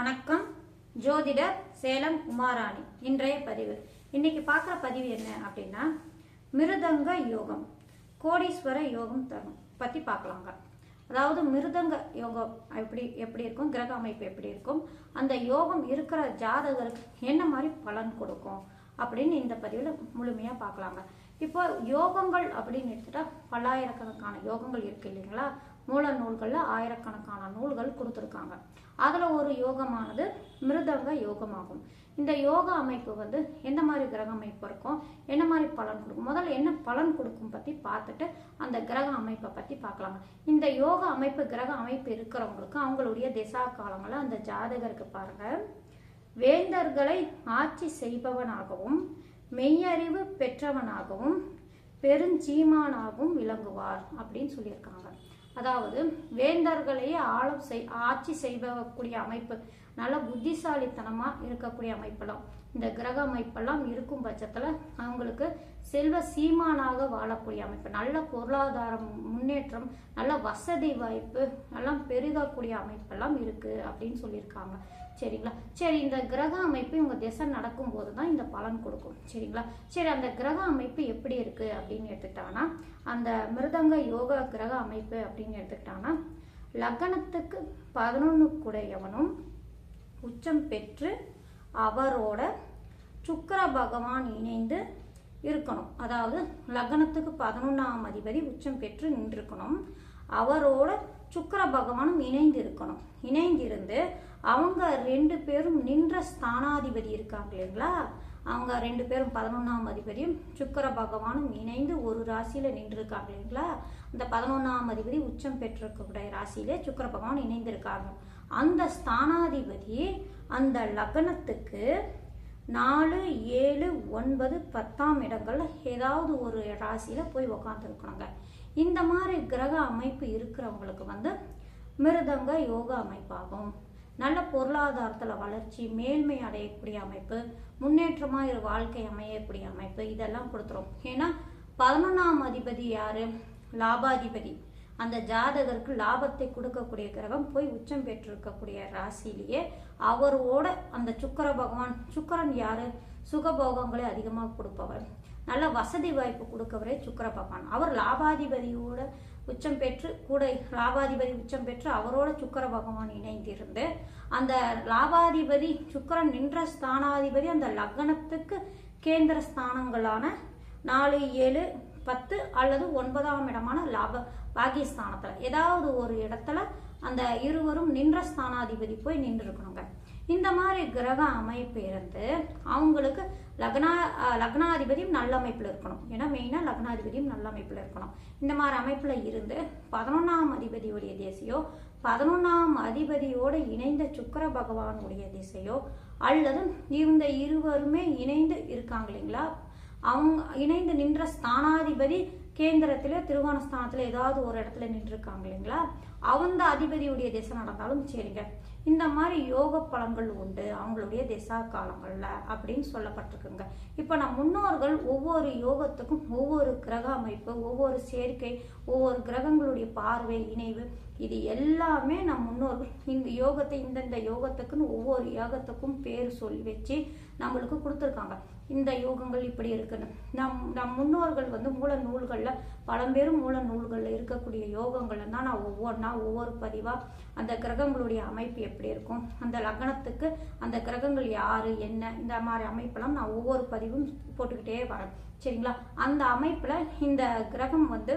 வணக்கம். ஜோதிடர் சேலம் உமாராணி. இன்றைய பதிவு. இன்னைக்கு பார்க்குற பதிவு என்ன அப்படின்னா மிருதங்க யோகம். கோடீஸ்வர யோகம் தரும். பற்றி பார்க்கலாங்க. அதாவது மிருதங்க யோகம் எப்படி எப்படி இருக்கும்? கிரக அமைப்பு எப்படி இருக்கும்? அந்த யோகம் இருக்கிற ஜாதகருக்கு என்ன மாதிரி பலன் கொடுக்கும்? அப்படின்னு இந்த பதிவில் முழுமையாக பார்க்கலாங்க. இப்போ யோகங்கள் அப்படின்னு எடுத்துட்டா பல்லாயிரக்கணக்கான யோகங்கள் இருக்கு இல்லைங்களா? மூல நூல்களில் ஆயிரக்கணக்கான நூல்கள் கொடுத்துருக்காங்க. அதில் ஒரு யோகமானது மிருதங்க யோகமாகும். இந்த யோக அமைப்பு வந்து எந்த மாதிரி கிரக அமைப்பு இருக்கும்? என்ன மாதிரி பலன் கொடுக்கும்? முதல்ல என்ன பலன் கொடுக்கும் பற்றி பார்த்துட்டு அந்த கிரக அமைப்பை பற்றி பார்க்கலாங்க. இந்த யோக அமைப்பு கிரக அமைப்பு இருக்கிறவங்களுக்கு அவங்களுடைய திசா காலங்களை அந்த ஜாதகருக்கு பாருங்கள் வேந்தர்களை ஆட்சி செய்பவனாகவும் மெய்யறிவு பெற்றவனாகவும் பெருஞ்சீமானாகவும் விளங்குவார் அப்படின்னு சொல்லியிருக்காங்க. அதாவது வேந்தர்களையே ஆளும் செய் ஆட்சி செய்யக்கூடிய அமைப்பு. நல்ல புத்திசாலித்தனமாக இருக்கக்கூடிய அமைப்பெல்லாம். இந்த கிரக அமைப்பெல்லாம் இருக்கும் பட்சத்தில் அவங்களுக்கு செல்வ சீமானாக வாழக்கூடிய அமைப்பு. நல்ல பொருளாதாரம் முன்னேற்றம் நல்ல வசதி வாய்ப்பு எல்லாம் பெருகக்கூடிய அமைப்பெல்லாம் இருக்குது அப்படின்னு சொல்லியிருக்காங்க. சரிங்களா? சரி இந்த கிரக அமைப்பு இவங்க திசை நடக்கும்போது தான் இந்த பலன் கொடுக்கும். சரிங்களா? சரி அந்த கிரக அமைப்பு எப்படி இருக்கு அப்படின்னு எடுத்துக்கிட்டாங்கன்னா அந்த மிருதங்க யோக கிரக அமைப்பு அப்படின்னு எடுத்துக்கிட்டாங்கன்னா லக்னத்துக்கு பதினொன்று கூடையவனும் உச்சம் பெற்று அவரோட சுக்கர பகவான் இணைந்து இருக்கணும். அதாவது லக்னத்துக்கு பதினொன்றாம் அதிபதி உச்சம் பெற்று நின்றுக்கணும் அவரோட சுக்கிர பகவானும் இணைந்து இருக்கணும் இணைந்திருந்து அவங்க ரெண்டு பேரும் நின்ற ஸ்தானாதிபதி இருக்காங்க இல்லைங்களா? அவங்க ரெண்டு பேரும் பதினொன்றாம் அதிபதியும் சுக்கிர பகவானும் இணைந்து ஒரு ராசியில் நின்றுருக்காங்க இல்லைங்களா? அந்த பதினொன்றாம் அதிபதி உச்சம் பெற்றிருக்கக்கூடிய ராசியிலே சுக்கர பகவான் இணைந்திருக்காங்க. அந்த ஸ்தானாதிபதி அந்த லக்னத்துக்கு நாலு ஏழு ஒன்பது பத்தாம் இடங்கள்ல ஏதாவது ஒரு ராசியில் போய் உக்காந்துருக்கணுங்க. இந்த மாதிரி கிரக அமைப்பு இருக்கிறவங்களுக்கு வந்து மிருதங்க யோகா அமைப்பாகும். நல்ல பொருளாதாரத்தில் வளர்ச்சி மேல்மை அடையக்கூடிய அமைப்பு முன்னேற்றமாக இரு வாழ்க்கை அமையக்கூடிய அமைப்பு இதெல்லாம் கொடுத்துரும். ஏன்னா பதினொன்றாம் அதிபதி யாரு? லாபாதிபதி. அந்த ஜாதகருக்கு லாபத்தை கொடுக்கக்கூடிய கிரகம் போய் உச்சம் பெற்றிருக்கக்கூடிய ராசியிலேயே அவரோட அந்த சுக்கர பகவான் சுக்கரன் யாரு? சுகபோகங்களை அதிகமாக கொடுப்பவர். நல்ல வசதி வாய்ப்பு கொடுக்கவரே சுக்கர பகவான். அவர் லாபாதிபதியோட உச்சம் பெற்று கூட லாபாதிபதி உச்சம் பெற்று அவரோட சுக்கர பகவான் இணைந்திருந்து அந்த லாபாதிபதி சுக்கரன் நின்ற ஸ்தானாதிபதி அந்த லக்னத்துக்கு கேந்திர ஸ்தானங்களான நாலு ஏழு பத்து அல்லது ஒன்பதாம் இடமான லாப பாகிஸ்தானத்தில். ஏதாவது ஒரு இடத்துல அந்த இருவரும் நின்ற ஸ்தானாதிபதி போய் நின்று இருக்கணுங்க இந்த மாதிரி கிரக அமைப்பு இருந்து அவங்களுக்கு லக்னா லக்னாதிபதியும் நல்ல அமைப்பில் இருக்கணும். ஏன்னா மெயினாக லக்னாதிபதியும் நல்ல அமைப்பில் இருக்கணும். இந்த மாதிரி அமைப்பில் இருந்து பதினொன்றாம் அதிபதியுடைய திசையோ பதினொன்றாம் அதிபதியோடு இணைந்த சுக்கர பகவானுடைய திசையோ அல்லது இந்த இருவருமே இணைந்து இருக்காங்க இல்லைங்களா? அவங்க இணைந்து நின்ற ஸ்தானாதிபதி கேந்திரத்துல திருவானஸ்தானத்துல ஏதாவது ஒரு இடத்துல நின்று இருக்காங்க இல்லைங்களா? அந்த அதிபதியுடைய திசை நடந்தாலும் சரிங்க. இந்த மாதிரி யோக பலன்கள் உண்டு அவங்களுடைய திசா காலங்கள்ல அப்படின்னு சொல்லப்பட்டிருக்குங்க. இப்போ நம் முன்னோர்கள் ஒவ்வொரு யோகத்துக்கும் ஒவ்வொரு கிரக அமைப்பு ஒவ்வொரு சேர்க்கை ஒவ்வொரு கிரகங்களுடைய பார்வை இணைவு இது எல்லாமே நம் முன்னோர்கள் இந்த யோகத்தை இந்தந்த யோகத்துக்குன்னு ஒவ்வொரு யோகத்துக்கும் பேர் சொல்லி வச்சு நம்மளுக்கு கொடுத்துருக்காங்க. இந்த யோகங்கள் இப்படி இருக்குது நம் நம் முன்னோர்கள் வந்து மூல நூல்களில் பழம்பெரும் மூல நூல்களில் இருக்கக்கூடிய யோகங்களை தான் நான் ஒவ்வொன்றா ஒவ்வொரு பதிவாக அந்த கிரகங்களுடைய அமைப்பு எப்படி இருக்கும் அந்த லக்னத்துக்கு அந்த கிரகங்கள் யார் என்ன இந்த மாதிரி அமைப்பெல்லாம் நான் ஒவ்வொரு பதிவும் போட்டுக்கிட்டே வரேன் சரிங்களா? அந்த அமைப்பில் இந்த கிரகம் வந்து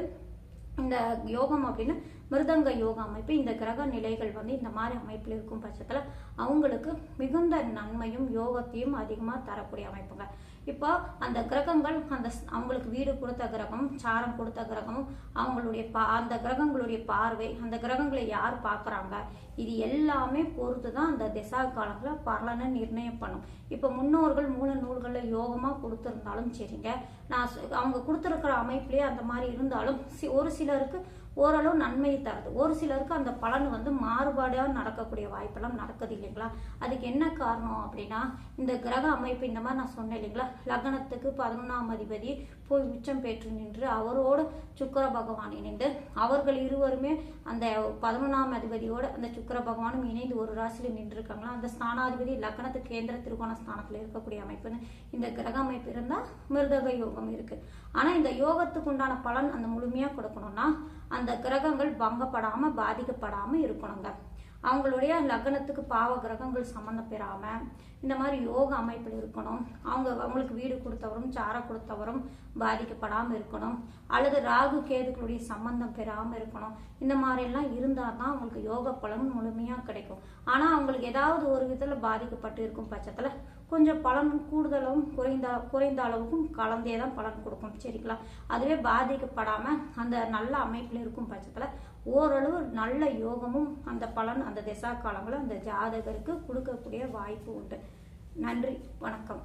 இந்த யோகம் அப்படின்னு மிருதங்க யோக அமைப்பு இந்த கிரக நிலைகள் வந்து இந்த மாதிரி அமைப்பில் இருக்கும் பட்சத்தில் அவங்களுக்கு மிகுந்த நன்மையும் யோகத்தையும் அதிகமாக தரக்கூடிய அமைப்புங்க. இப்போ அந்த கிரகங்கள் அந்த அவங்களுக்கு வீடு கொடுத்த கிரகம் சாரம் கொடுத்த கிரகமும் அவங்களுடைய பா அந்த கிரகங்களுடைய பார்வை அந்த கிரகங்களை யார் பார்க்குறாங்க? இது எல்லாமே பொறுத்து தான் அந்த திசா காலத்தில் பலனை நிர்ணயம் பண்ணும். இப்போ முன்னோர்கள் மூல நூல்களில் யோகமாக கொடுத்துருந்தாலும் சரிங்க. நான் அவங்க கொடுத்துருக்கிற அமைப்புலேயே அந்த மாதிரி இருந்தாலும் ஒரு சிலருக்கு ஓரளவு நன்மையை தருது. ஒரு சிலருக்கு அந்த பலன் வந்து மாறுபாடாக நடக்கக்கூடிய வாய்ப்பெல்லாம் நடக்குது இல்லைங்களா? அதுக்கு என்ன காரணம் அப்படின்னா இந்த கிரக அமைப்பு இந்த மாதிரி நான் சொன்னேன் இல்லைங்களா? லக்னத்துக்கு பதினொன்றாம் அதிபதி போய் உச்சம் பெற்று நின்று அவரோடு சுக்கர பகவான் இணைந்து அவர்கள் இருவருமே அந்த பதினொன்றாம் அதிபதியோடு அந்த சுக்கிர பகவானும் இணைந்து ஒரு ராசியில் நின்று இருக்காங்களா அந்த ஸ்தானாதிபதி லக்னத்து கேந்திர திருகோண ஸ்தானத்தில் இருக்கக்கூடிய அமைப்புன்னு இந்த கிரக அமைப்பு இருந்தால் மிருதக யோகம் இருக்குது ஆனால் இந்த யோகத்துக்கு உண்டான பலன் அந்த முழுமையாக கொடுக்கணும்னா அந்த கிரகங்கள் பங்கப்படாமல் பாதிக்கப்படாமல் இருக்கணுங்க. அவங்களுடைய லக்னத்துக்கு பாவ கிரகங்கள் சம்மந்தம் பெறாமல் இந்த மாதிரி யோக அமைப்பில் இருக்கணும். அவங்க அவங்களுக்கு வீடு கொடுத்தவரும் சார கொடுத்தவரும் பாதிக்கப்படாமல் இருக்கணும். அல்லது ராகு கேதுக்களுடைய சம்பந்தம் பெறாமல் இருக்கணும். இந்த மாதிரிலாம் இருந்தால் தான் அவங்களுக்கு யோக பலன் முழுமையாக கிடைக்கும். ஆனால் அவங்களுக்கு ஏதாவது ஒரு விதத்தில் பாதிக்கப்பட்டு இருக்கும் பட்சத்தில் கொஞ்சம் பலன் கூடுதலும் குறைந்த குறைந்த அளவுக்கும் கலந்தே தான் பலன் கொடுக்கும் சரிங்களா? அதுவே பாதிக்கப்படாமல் அந்த நல்ல அமைப்பில் இருக்கும் பட்சத்தில் ஓரளவு நல்ல யோகமும் அந்த பலன் அந்த திசா காலங்களில் அந்த ஜாதகருக்கு கொடுக்கக்கூடிய வாய்ப்பு உண்டு. நன்றி வணக்கம்.